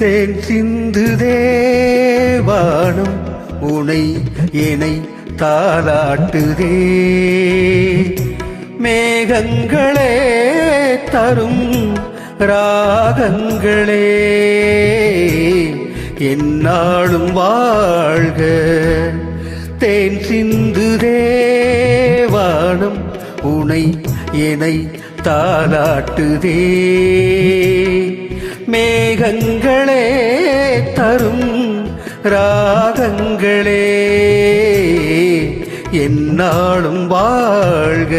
தேன் சிந்து தேவானம் உனை என்னை தாளாட்டுதே. மேகங்களே தரும் ராகங்களே என்னாலும் வாழ்க. தேன் சிந்து தேவானம் உனை என்னை தாளாட்டுதே. மேகங்களே தரும் ராகங்களே. என்னாலும் வாழ்க.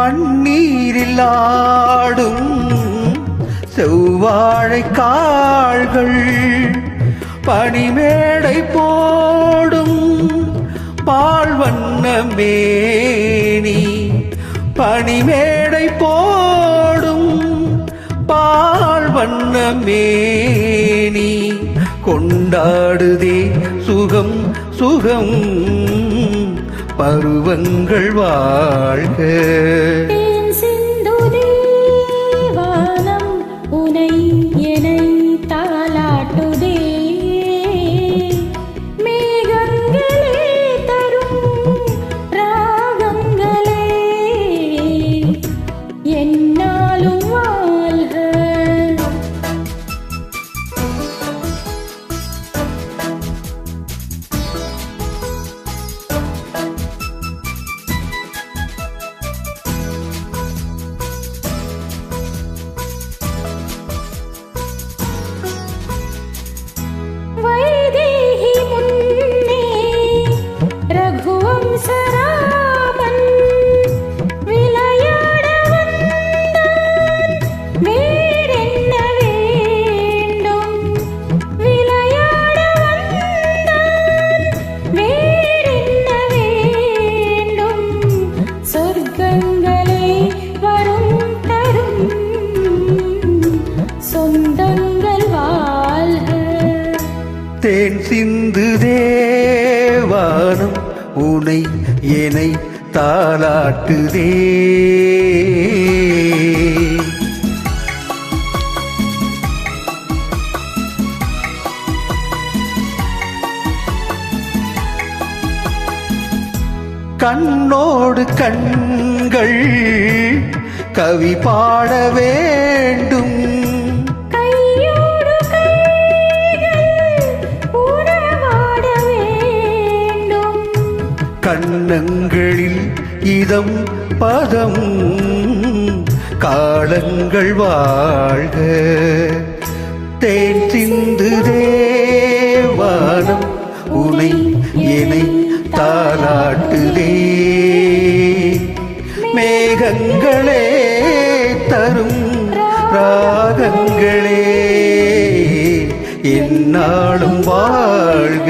பன்னீரில் ஆடும் செவ்வாழை காள்கள் பனிமேடை போடும் பால் வண்ண மேனி பனிமேடை போடும் பால் வண்ண மேனி கொண்டாடுதே சுகம் சுகம். பருவங்கள் வாழ்க. சொந்தங்கள் வாழ்க. தேன் சிந்து தேவானம் உனை என்னை தாளாட்டுதே கண்ணோடு கண்கள் கவி பாட வேண்டும். கண்ணங்களில் இதம் பதம் காலங்கள் வாழ்க. தேன் சிந்து தேவானம் உனை என்னை தாராட்டுதே மேகங்களே தரும் ராகங்களே என்னாலும் வாழ்க.